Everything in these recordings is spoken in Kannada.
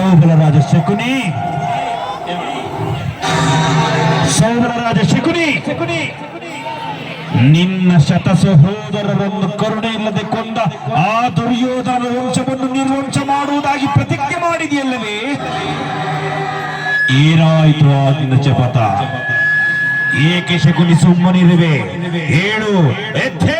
ಸೌಬಲರಾಜ ಶಕುನಿ. ಸೌಬಲರಾಜ ಶಕುನಿ ಶಕುನಿ. ನಿನ್ನ ಶತ ಸಹೋದರರನ್ನು ಕರುಣೆ ಇಲ್ಲದೆ ಕೊಂದ ಆ ದುರ್ಯೋಧನ ವಂಶವನ್ನು ನಿರ್ವಂಶ ಮಾಡುವುದಾಗಿ ಪ್ರತಿಜ್ಞೆ ಮಾಡಿದೆಯಲ್ಲವೇ? ಏನಾಯಿತು ಆ ನಿನ್ನ ಚಪತ ಏಕೆ ಶಕುನಿ ಸುಮ್ಮನಿರುವೆ? ಹೇಳು. ಎದ್ದೇಳು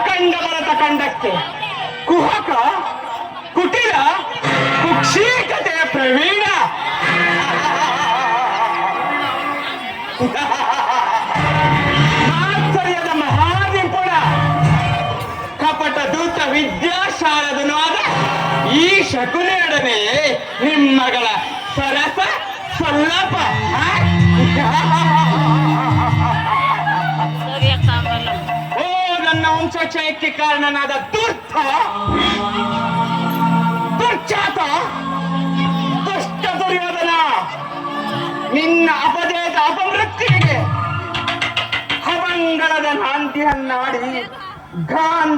ಅಖಂಡ ಭರತ ಖಂಡಕ್ಕೆ ಕುಹಕ, ಕುಟಿಲ ಕುಕ್ಷೀಕತೆಯ ಪ್ರವೀಣ. ಮಾತ್ಸರ್ಯದ ಮಹಾನಿಪುಣ ಕಪಟ ದೂತ ವಿದ್ಯಾಶಾಲದನು ಆದ ಈ ಶಕುನೆಯೊಡನೆ ನಿಮ್ಮಗಳ ಸರಸ ಸಲ್ಲಪ. ಆ? ವಂಶಕ್ಷಯಕ್ಕೆ ಕಾರಣನಾದ ದುರ್ಥ ದುರ್ಚಾತ ದುಷ್ಟ ದುರ್ಯೋಧನ ನಿನ್ನ ಅಪದೇದ ಅಪಮೃತ್ಯುವಿಗೆ ಹವಂಗಳದ ನಾಂದಿಯನ್ನಾಡಿ ಗಾಂಧ